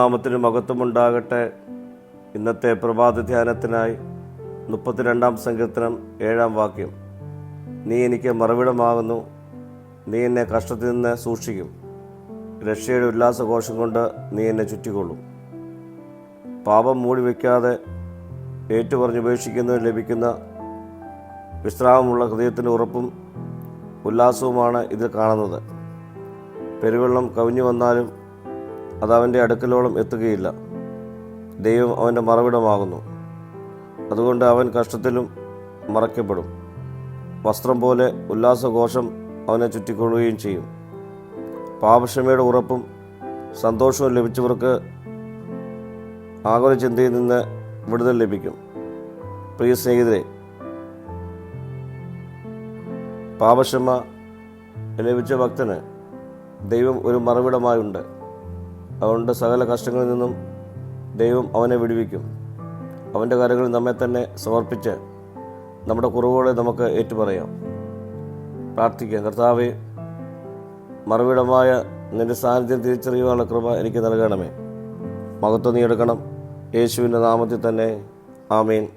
ദൈവനാമത്തിന് മഹത്വമുണ്ടാകട്ടെ. ഇന്നത്തെ പ്രഭാത ധ്യാനത്തിനായി മുപ്പത്തിരണ്ടാം സങ്കീർത്തനം ഏഴാം വാക്യം. നീ എനിക്ക് മറവിടമാകുന്നു. നീ എന്നെ കഷ്ടത്തിൽ നിന്ന് സൂക്ഷിക്കും. രക്ഷയുടെ ഉല്ലാസഘോഷം കൊണ്ട് നീ എന്നെ ചുറ്റിക്കൊള്ളും. പാപം മൂടി വയ്ക്കാതെ ഏറ്റുപറഞ്ഞുപേക്ഷിക്കുന്നതിന് ലഭിക്കുന്ന വിശ്രാമമുള്ള ഹൃദയത്തിന്റെ ഉറപ്പും ഉല്ലാസവുമാണ് ഇതിൽ കാണുന്നത്. പെരുവെള്ളം കവിഞ്ഞു വന്നാലും അത് അവന്റെ അടുക്കലോളം എത്തുകയില്ല. ദൈവം അവന്റെ മറവിടമാകുന്നു. അതുകൊണ്ട് അവൻ കഷ്ടത്തിലും മറയ്ക്കപ്പെടും. വസ്ത്രം പോലെ ഉല്ലാസഘോഷം അവനെ ചുറ്റിക്കൊള്ളുകയും ചെയ്യും. പാപക്ഷമയുടെ ഉറപ്പും സന്തോഷവും ലഭിച്ചവർക്ക് ആകുല ചിന്തയിൽ നിന്ന് വിടുതൽ ലഭിക്കും. പ്രിയ സ്നേഹിതരെ പാപക്ഷമ ലഭിച്ച ഭക്തന് ദൈവം ഒരു മറവിടമായുണ്ട്. അതുകൊണ്ട് സകല കഷ്ടങ്ങളിൽ നിന്നും ദൈവം അവനെ വിടുവിക്കും. അവന്റെ കാര്യങ്ങൾ നമ്മെ തന്നെ സമർപ്പിച്ച് നമ്മുടെ കുറവുകളെ നമുക്ക് ഏറ്റുപറയാം. പ്രാർത്ഥിക്കാം. കർത്താവെ മറുവിടമായ നിന്റെ സാന്നിധ്യം തിരിച്ചറിയുവാനുള്ള കൃപ എനിക്ക് നൽകണമേ. മഹത്വം നീ എടുക്കണം. യേശുവിന്റെ നാമത്തിൽ തന്നെ. ആമേൻ.